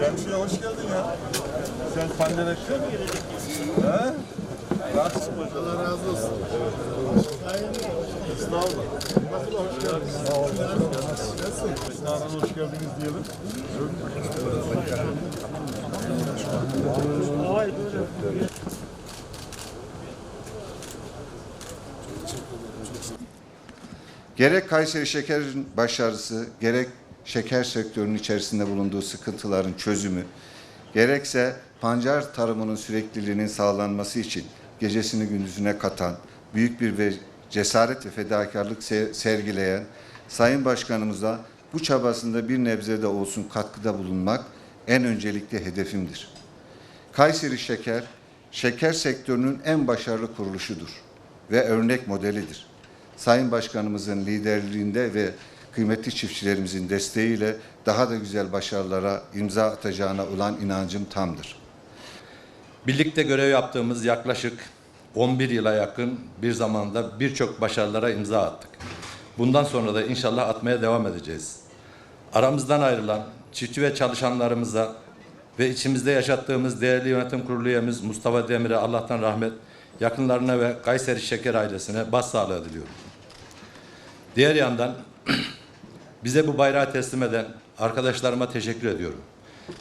Hemşire hoş geldin ya. Sen pandemik mi? He? Nasılsın baş? Allah razı olsun. Olun. Nasıl hoş geldiniz? Sağ olun. Nasılsın? Hoş geldiniz diyelim. Gerek Kayseri Şeker'in başarısı, gerek şeker sektörünün içerisinde bulunduğu sıkıntıların çözümü, gerekse pancar tarımının sürekliliğinin sağlanması için gecesini gündüzüne katan, büyük bir cesaret ve fedakarlık se- sergileyen Sayın Başkanımıza bu çabasında bir nebze de olsun katkıda bulunmak en öncelikli hedefimdir. Kayseri Şeker, şeker sektörünün en başarılı kuruluşudur ve örnek modelidir. Sayın Başkanımızın liderliğinde ve kıymetli çiftçilerimizin desteğiyle daha da güzel başarılara imza atacağına olan inancım tamdır. Birlikte görev yaptığımız yaklaşık 11 yıla yakın bir zamanda birçok başarılara imza attık. Bundan sonra da inşallah atmaya devam edeceğiz. Aramızdan ayrılan çiftçi ve çalışanlarımıza ve içimizde yaşattığımız değerli yönetim kurulu üyemiz Mustafa Demir'e Allah'tan rahmet, yakınlarına ve Kayseri Şeker ailesine başsağlığı diliyorum. Diğer yandan bize bu bayrağı teslim eden arkadaşlarıma teşekkür ediyorum.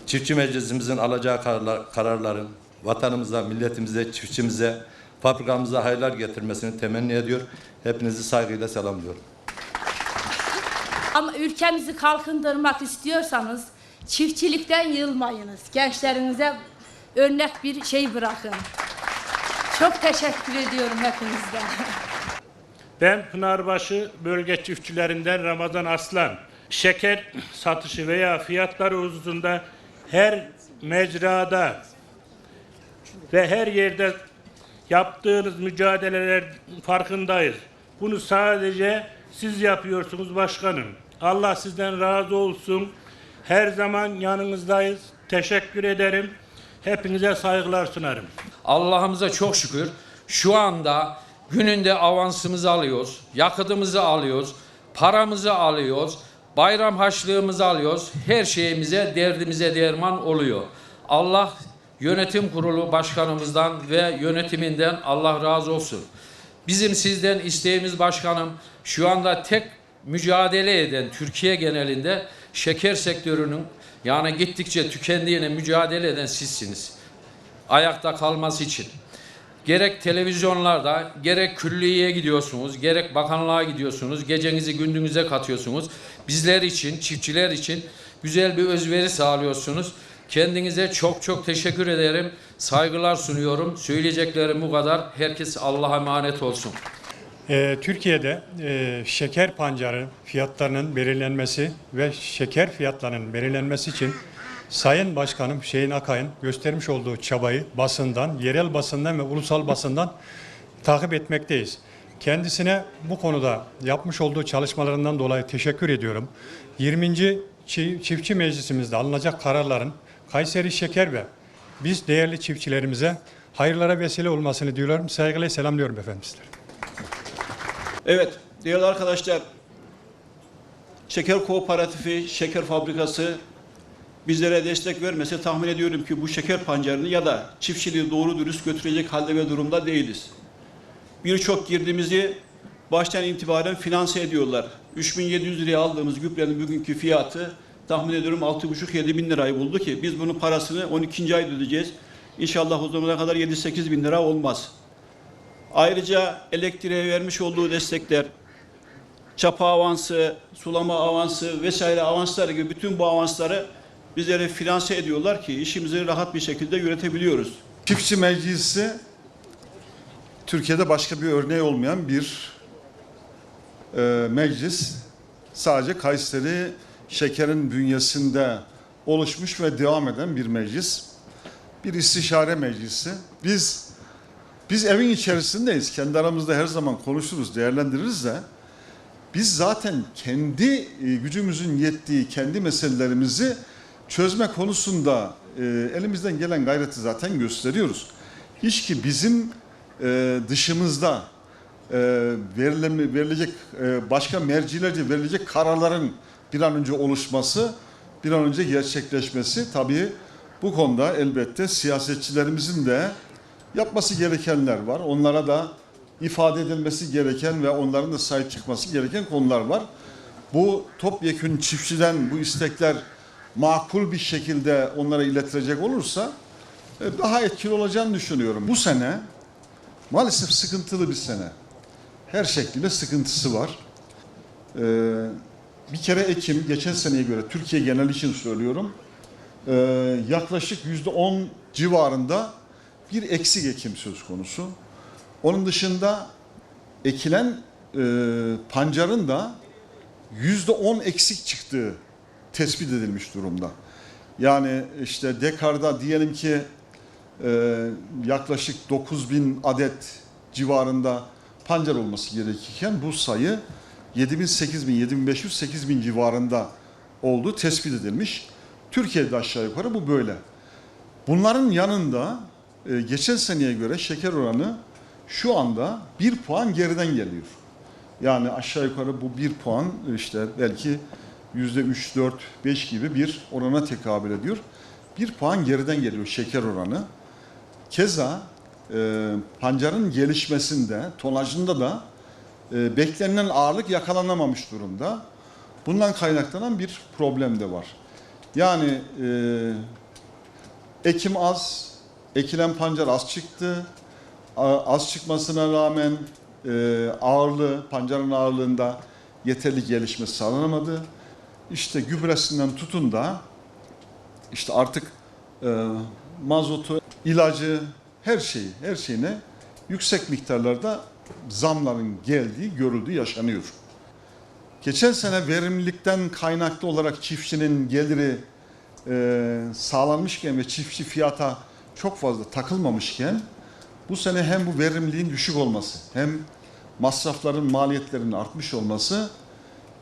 Çiftçi Meclisimizin alacağı kararlar, kararların vatanımıza, milletimize, çiftçimize, fabrikamıza hayırlar getirmesini temenni ediyor. Hepinizi saygıyla selamlıyorum. Ama ülkemizi kalkındırmak istiyorsanız çiftçilikten yılmayınız. Gençlerinize örnek bir şey bırakın. Çok teşekkür ediyorum hepinizden. Ben Pınarbaşı bölge çiftçilerinden Ramazan Aslan. Şeker satışı veya fiyatları hususunda her mecrada ve her yerde yaptığınız mücadeleler farkındayız. Bunu sadece siz yapıyorsunuz başkanım. Allah sizden razı olsun. Her zaman yanınızdayız. Teşekkür ederim. Hepinize saygılar sunarım. Allah'ımıza çok şükür şu anda gününde avansımızı alıyoruz, yakıtımızı alıyoruz, paramızı alıyoruz, bayram harçlığımızı alıyoruz. Her şeyimize, derdimize derman oluyor. Allah yönetim kurulu başkanımızdan ve yönetiminden Allah razı olsun. Bizim sizden isteğimiz başkanım şu anda tek mücadele eden Türkiye genelinde şeker sektörünün yani gittikçe tükendiğine mücadele eden sizsiniz ayakta kalması için. Gerek televizyonlarda, gerek külliyeye gidiyorsunuz, gerek bakanlığa gidiyorsunuz, gecenizi gündüzüze katıyorsunuz. Bizler için, çiftçiler için güzel bir özveri sağlıyorsunuz. Kendinize çok çok teşekkür ederim. Saygılar sunuyorum. Söyleyeceklerim bu kadar. Herkes Allah'a emanet olsun. Ee, Türkiye'de e, şeker pancarı fiyatlarının belirlenmesi ve şeker fiyatlarının belirlenmesi için Sayın Başkanım Hüseyin Akay'ın göstermiş olduğu çabayı basından, yerel basından ve ulusal basından takip etmekteyiz. Kendisine bu konuda yapmış olduğu çalışmalarından dolayı teşekkür ediyorum. 20. Çi- Çiftçi Meclisimizde alınacak kararların Kayseri Şeker ve biz değerli çiftçilerimize hayırlara vesile olmasını diliyorum. Saygıyla selamlıyorum efendim sizleri. Evet, değerli arkadaşlar, şeker kooperatifi, şeker fabrikası bizlere destek vermese tahmin ediyorum ki bu şeker pancarını ya da çiftçiliği doğru dürüst götürecek halde ve durumda değiliz. Birçok girdimizi baştan itibaren finanse ediyorlar. 3700 liraya aldığımız gübrenin bugünkü fiyatı tahmin ediyorum 6,5-7 bin lirayı buldu ki biz bunun parasını 12. ayda ödeyeceğiz. İnşallah o zamana kadar 7-8 bin lira olmaz. Ayrıca elektriğe vermiş olduğu destekler, çapa avansı, sulama avansı vesaire avanslar gibi bütün bu avansları bizlere finanse ediyorlar ki işimizi rahat bir şekilde yönetebiliyoruz. Çiftçi Meclisi Türkiye'de başka bir örneği olmayan bir e, meclis. Sadece Kayseri şekerin bünyesinde oluşmuş ve devam eden bir meclis. Bir istişare meclisi. Biz biz evin içerisindeyiz. Kendi aramızda her zaman konuşuruz, değerlendiririz de biz zaten kendi e, gücümüzün yettiği kendi meselelerimizi çözme konusunda e, elimizden gelen gayreti zaten gösteriyoruz. Hiç ki bizim e, dışımızda e, verilen, verilecek e, başka mercilerce verilecek kararların bir an önce oluşması, bir an önce gerçekleşmesi tabii bu konuda elbette siyasetçilerimizin de yapması gerekenler var. Onlara da ifade edilmesi gereken ve onların da sahip çıkması gereken konular var. Bu topyekün çiftçiden bu istekler makul bir şekilde onlara iletilecek olursa e, daha etkili olacağını düşünüyorum. Bu sene maalesef sıkıntılı bir sene. Her şekilde sıkıntısı var. Ee, bir kere Ekim geçen seneye göre Türkiye genel için söylüyorum. ee, yaklaşık yüzde on civarında bir eksik ekim söz konusu. Onun dışında ekilen e, pancarın da yüzde on eksik çıktığı tespit edilmiş durumda. Yani işte dekarda diyelim ki e, yaklaşık 9000 adet civarında pancar olması gerekirken bu sayı 7000, 8000, 7500, 8000 civarında olduğu tespit edilmiş. Türkiye'de aşağı yukarı bu böyle. Bunların yanında e, geçen seneye göre şeker oranı şu anda bir puan geriden geliyor. Yani aşağı yukarı bu bir puan işte belki yüzde üç, dört, beş gibi bir orana tekabül ediyor. Bir puan geriden geliyor şeker oranı. Keza e, pancarın gelişmesinde, tonajında da e, beklenilen ağırlık yakalanamamış durumda. Bundan kaynaklanan bir problem de var. Yani e, ekim az, ekilen pancar az çıktı. A- Az çıkmasına rağmen e, ağırlığı, pancarın ağırlığında yeterli gelişme sağlanamadı. İşte gübresinden tutun da işte artık e, mazotu, ilacı, her şeyi, her şeyine yüksek miktarlarda zamların geldiği, görüldüğü yaşanıyor. Geçen sene verimlilikten kaynaklı olarak çiftçinin geliri e, sağlanmışken ve çiftçi fiyata çok fazla takılmamışken bu sene hem bu verimliliğin düşük olması hem masrafların maliyetlerinin artmış olması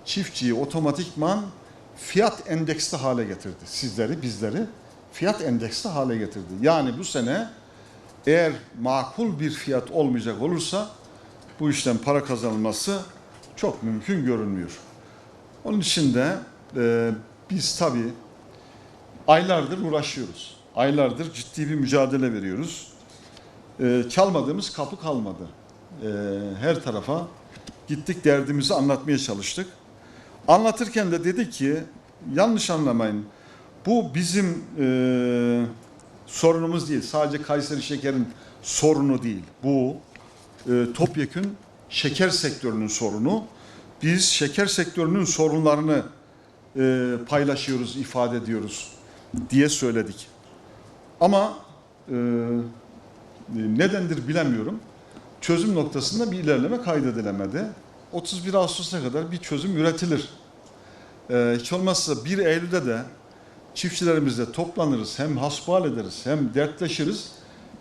çiftçiyi otomatikman fiyat endeksli hale getirdi. Sizleri, bizleri fiyat endeksli hale getirdi. Yani bu sene eğer makul bir fiyat olmayacak olursa bu işten para kazanılması çok mümkün görünmüyor. Onun için de e, biz tabii aylardır uğraşıyoruz. Aylardır ciddi bir mücadele veriyoruz. E, çalmadığımız kapı kalmadı. E, her tarafa gittik derdimizi anlatmaya çalıştık. Anlatırken de dedi ki yanlış anlamayın. Bu bizim e, sorunumuz değil. Sadece Kayseri Şeker'in sorunu değil. Bu e, topyekün şeker sektörünün sorunu. Biz şeker sektörünün sorunlarını e, paylaşıyoruz, ifade ediyoruz diye söyledik. Ama e, nedendir bilemiyorum. Çözüm noktasında bir ilerleme kaydedilemedi. 31 Ağustos'a kadar bir çözüm üretilir. E, hiç olmazsa 1 Eylül'de de çiftçilerimizle toplanırız, hem hasbihal ederiz, hem dertleşiriz,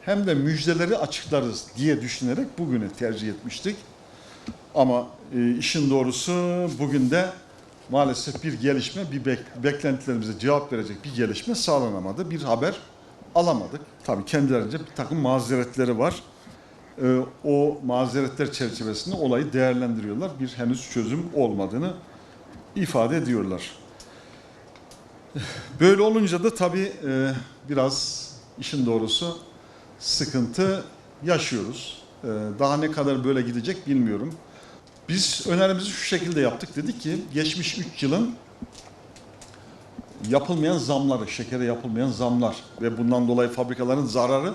hem de müjdeleri açıklarız diye düşünerek bugünü tercih etmiştik. Ama e, işin doğrusu bugün de maalesef bir gelişme, bir bek- beklentilerimize cevap verecek bir gelişme sağlanamadı. Bir haber alamadık. Tabii kendilerince bir takım mazeretleri var. E, o mazeretler çerçevesinde olayı değerlendiriyorlar. Bir henüz çözüm olmadığını ifade ediyorlar. Böyle olunca da tabii e, biraz işin doğrusu sıkıntı yaşıyoruz. E, daha ne kadar böyle gidecek bilmiyorum. Biz önerimizi şu şekilde yaptık. Dedik ki geçmiş 3 yılın yapılmayan zamları, şekere yapılmayan zamlar ve bundan dolayı fabrikaların zararı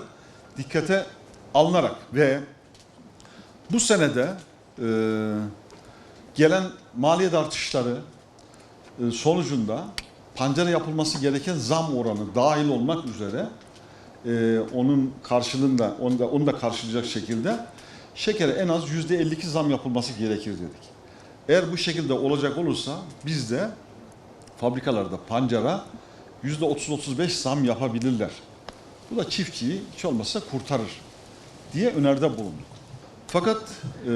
dikkate alınarak ve bu senede e, gelen maliyet artışları e, sonucunda pancara yapılması gereken zam oranı dahil olmak üzere e, onun karşılığında onu da, onu da karşılayacak şekilde şekere en az yüzde 52 zam yapılması gerekir dedik. Eğer bu şekilde olacak olursa biz de fabrikalarda pancara yüzde 30-35 zam yapabilirler. Bu da çiftçiyi hiç olmazsa kurtarır diye öneride bulunduk. Fakat e,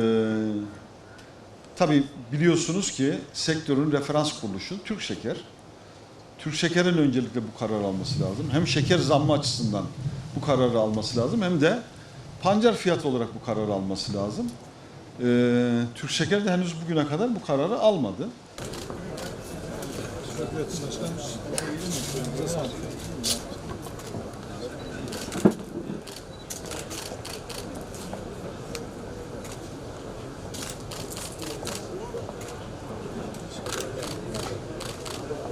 Tabii biliyorsunuz ki sektörün referans kuruluşu Türk Şeker. Türk Şeker'in öncelikle bu kararı alması lazım. Hem şeker zammı açısından bu kararı alması lazım hem de pancar fiyatı olarak bu kararı alması lazım. Ee, Türk Şeker de henüz bugüne kadar bu kararı almadı.